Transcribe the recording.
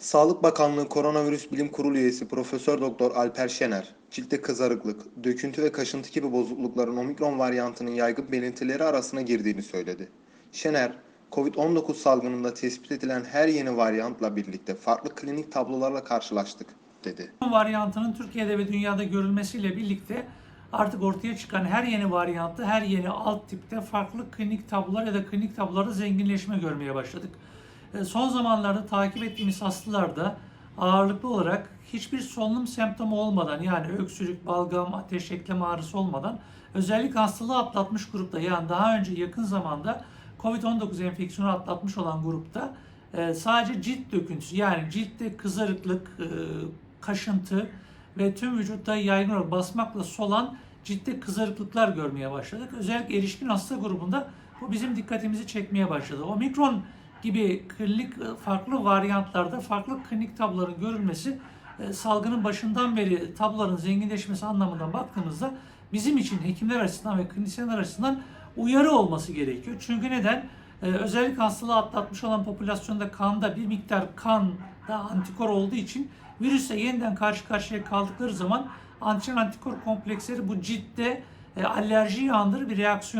Sağlık Bakanlığı Koronavirüs Bilim Kurulu üyesi Profesör Doktor Alper Şener, ciltte kızarıklık, döküntü ve kaşıntı gibi bozuklukların omikron varyantının yaygın belirtileri arasına girdiğini söyledi. Şener, COVID-19 salgınında tespit edilen her yeni varyantla birlikte farklı klinik tablolarla karşılaştık, dedi. varyantının Türkiye'de ve dünyada görülmesiyle birlikte artık ortaya çıkan her yeni varyantı, her yeni alt tipte farklı klinik tablolar ya da klinik tablolarda zenginleşme görmeye başladık. E, Son zamanlarda takip ettiğimiz hastalarda ağırlıklı olarak hiçbir solunum semptomu olmadan yani öksürük, balgam, ateş, eklem ağrısı olmadan özellikle hastalığı atlatmış grupta yani daha önce yakın zamanda COVID-19 enfeksiyonu atlatmış olan grupta e, sadece cilt döküntüsü yani ciltte kızarıklık, e, kaşıntı ve tüm vücutta yaygın olarak basmakla solan ciltte kızarıklıklar görmeye başladık. Özellikle erişkin hasta grubunda bu bizim dikkatimizi çekmeye başladı. Omikron gibi klinik e, farklı varyantlarda farklı klinik tabloların görülmesi e, salgının başından beri tabloların zenginleşmesi anlamından baktığımızda bizim için hekimler açısından ve klinisyenler açısından uyarı olması gerekiyor. Çünkü neden? Ee, özellikle hastalığı atlatmış olan popülasyonda kanda bir miktar kan da antikor olduğu için virüsle yeniden karşı karşıya kaldıkları zaman antijen antikor kompleksleri bu ciltte e, alerjiyi bir reaksiyon